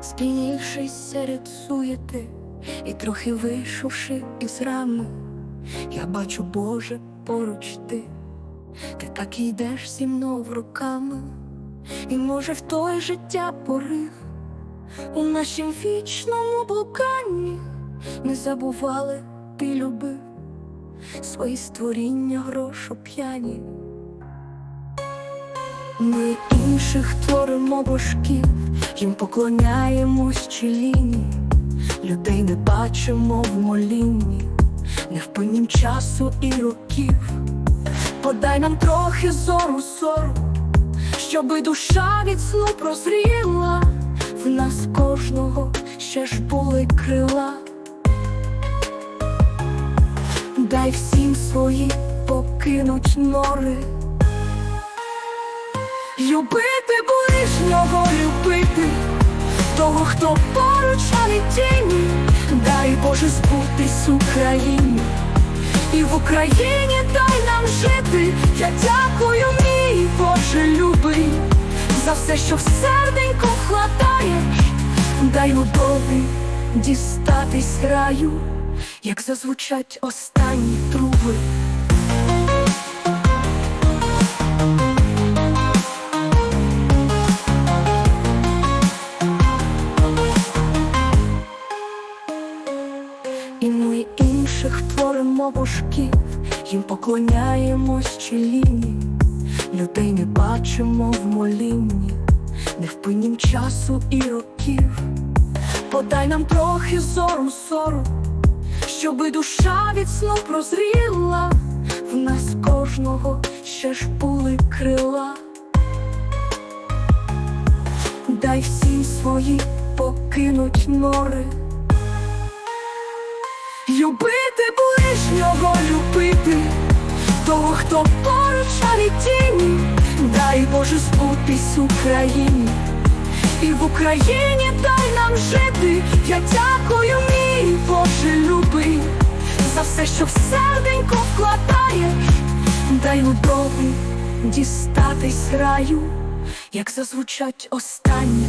Спінівшись серед суєти і трохи вийшовши із рами, я бачу, Боже, поруч ти, ти так і йдеш зі мною руками, і може в той життя порив у нашім вічному блуканні не забували, ти любив свої створіння грошу п'яні. Ми інших творимо божків, їм поклоняємось чиліні, людей не бачимо в молінні, невпиннім часу і років. Подай нам трохи зору зору, щоби душа від сну прозріла, в нас кожного ще ж були крила. Дай всім свої покинуть нори. Любити того, хто поруч, а не тіні. Дай Боже збутись Україні, і в Україні дай нам жити. Я дякую, мій Боже любий, за все, що в серденько вкладаєш. Дай удові дістатись раю, як зазвучать останні труби. І ми інших творимо божків, їм поклоняємось чиліні, людей не бачимо в молінні, невпиннім часу і років. Подай нам трохи зору зору, щоби душа від сну прозріла, в нас кожного ще ж були крила. Дай всім свої покинуть нори. Любити ближнього, любити того, хто поруч, а тіні. Дай Боже збутись Україні, і в Україні дай нам жити. Я дякую, мій Боже любий, за все, що в серденько вкладаєш. Дай удові дістатись раю, як зазвучать останні